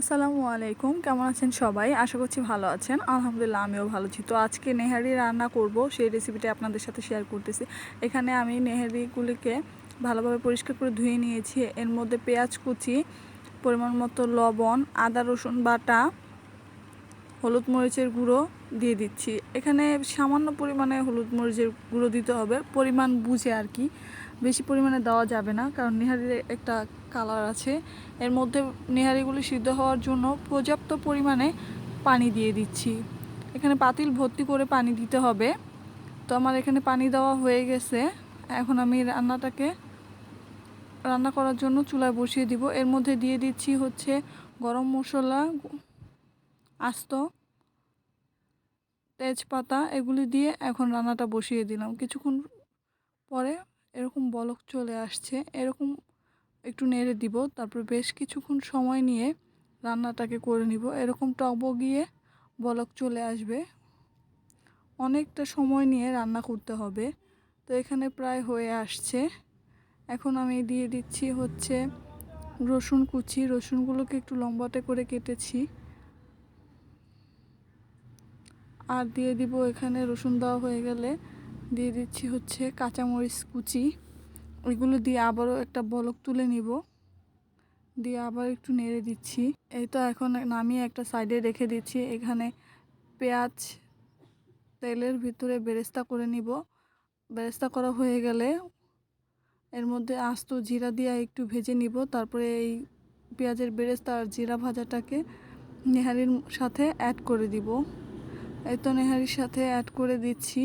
আসসালামু আলাইকুম, কেমন আছেন সবাই? আশা করছি ভালো আছেন। আলহামদুলিল্লাহ, আমিও ভালো আছি। তো আজকে নেহারি রান্না করব, সেই রেসিপিটা আপনাদের সাথে শেয়ার করতেছি। এখানে আমি নেহারিগুলিকে ভালোভাবে পরিষ্কার করে ধুয়ে নিয়েছি। এর মধ্যে পেঁয়াজ কুচি, পরিমাণ মতো লবণ, আদা, রসুন বাটা, হলুদ মরিচের গুঁড়ো দিয়ে দিচ্ছি। এখানে সামান্য পরিমাণে হলুদ মরিচের গুঁড়ো দিতে হবে। পরিমাণ বুঝে আর কি। বেশি পরিমাণে দেওয়া যাবে না, কারণ নেহারির একটা কালার আছে। এর মধ্যে নেহারিগুলি সিদ্ধ হওয়ার জন্য পর্যাপ্ত পরিমাণে পানি দিয়ে দিচ্ছি। এখানে পাতিল ভর্তি করে পানি দিতে হবে। তো আমার এখানে পানি দেওয়া হয়ে গেছে। এখন আমি রান্নাটাকে রান্না করার জন্য চুলায় বসিয়ে দিব। এর মধ্যে দিয়ে দিচ্ছি হচ্ছে গরম মশলা, আস্ত তেজপাতা, এগুলি দিয়ে এখন রান্নাটা বসিয়ে দিলাম। কিছুক্ষণ পরে এরকম বলক চলে আসছে। এরকম একটু নেড়ে দিব, তারপর বেশ কিছুক্ষণ সময় নিয়ে রান্নাটাকে করে নিব। এরকম টব গিয়ে বলক চলে আসবে। অনেকটা সময় নিয়ে রান্না করতে হবে। তো এখানে প্রায় হয়ে আসছে। এখন আমি দিয়ে দিচ্ছি হচ্ছে রসুন কুচি। রসুনগুলোকে একটু লম্বাটে করে কেটেছি। আর দিয়ে দিব এখানে রসুন দেওয়া হয়ে গেলে দিয়ে দিচ্ছি হচ্ছে কাঁচামরিচ কুচি। ওইগুলো দিয়ে আবারও একটা বলক তুলে নিব। দিয়ে আবার একটু নেড়ে দিচ্ছি। এই তো এখন নামিয়ে একটা সাইডে রেখে দিচ্ছি। এখানে পেঁয়াজ তেলের ভিতরে বেরেস্তা করে নিব। বেরেস্তা করা হয়ে গেলে এর মধ্যে আস্ত জিরা দিয়ে একটু ভেজে নিব। তারপরে এই পেঁয়াজের বেরেস্তা আর জিরা ভাজাটাকে নেহারির সাথে অ্যাড করে দিব। এই তো নেহারির সাথে অ্যাড করে দিচ্ছি।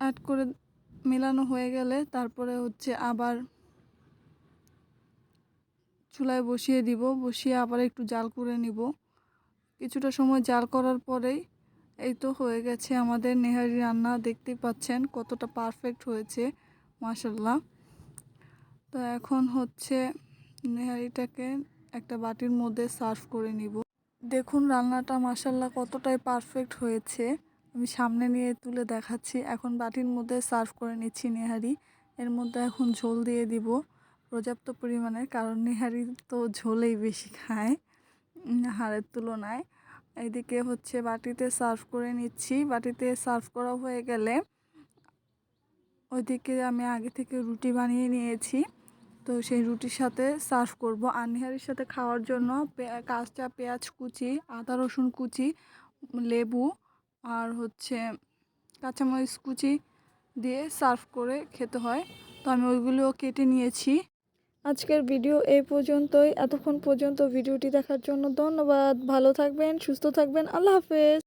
অ্যাড করে মেলানো হয়ে গেলে তারপরে হচ্ছে আবার চুলায় বসিয়ে দিব, বসিয়ে আবার একটু জাল করে নিব। কিছুটা সময় জাল করার পরেই এই তো হয়ে গেছে আমাদের নেহারি রান্না। দেখতেই পাচ্ছেন কতটা পারফেক্ট হয়েছে মাসাল্লাহ তো এখন হচ্ছে নেহারিটাকে একটা বাটির মধ্যে সার্ভ করে নিব। দেখুন রান্নাটা মাসাল্লাহ কতটাই পারফেক্ট হয়েছে। আমি সামনে নিয়ে তুলে দেখাচ্ছি। এখন বাটির মধ্যে সার্ভ করে নিচ্ছি নেহারি। এর মধ্যে এখন ঝোল দিয়ে দিব পর্যাপ্ত পরিমাণে, কারণ নেহারি তো ঝোলেই বেশি খায় হাড়ের তুলনায়। এদিকে হচ্ছে বাটিতে সার্ভ করে নিচ্ছি। বাটিতে সার্ভ করা হয়ে গেলে ওইদিকে আমি আগে থেকে রুটি বানিয়ে নিয়েছি। তো সেই রুটির সাথে সার্ভ করব। আর নেহারির সাথে খাওয়ার জন্য কাঁচা পেঁয়াজ কুচি, আদা রসুন কুচি, লেবু আর হচ্ছে কাঁচামরিচ কুচি দিয়ে সার্ভ করে খেতে হয়। তো আমি ওইগুলো কেটে নিয়েছি। আজকের ভিডিও এই পর্যন্তই। এতক্ষণ পর্যন্ত ভিডিওটি দেখার জন্য ধন্যবাদ। ভালো থাকবেন, সুস্থ থাকবেন। আল্লাহ হাফেজ।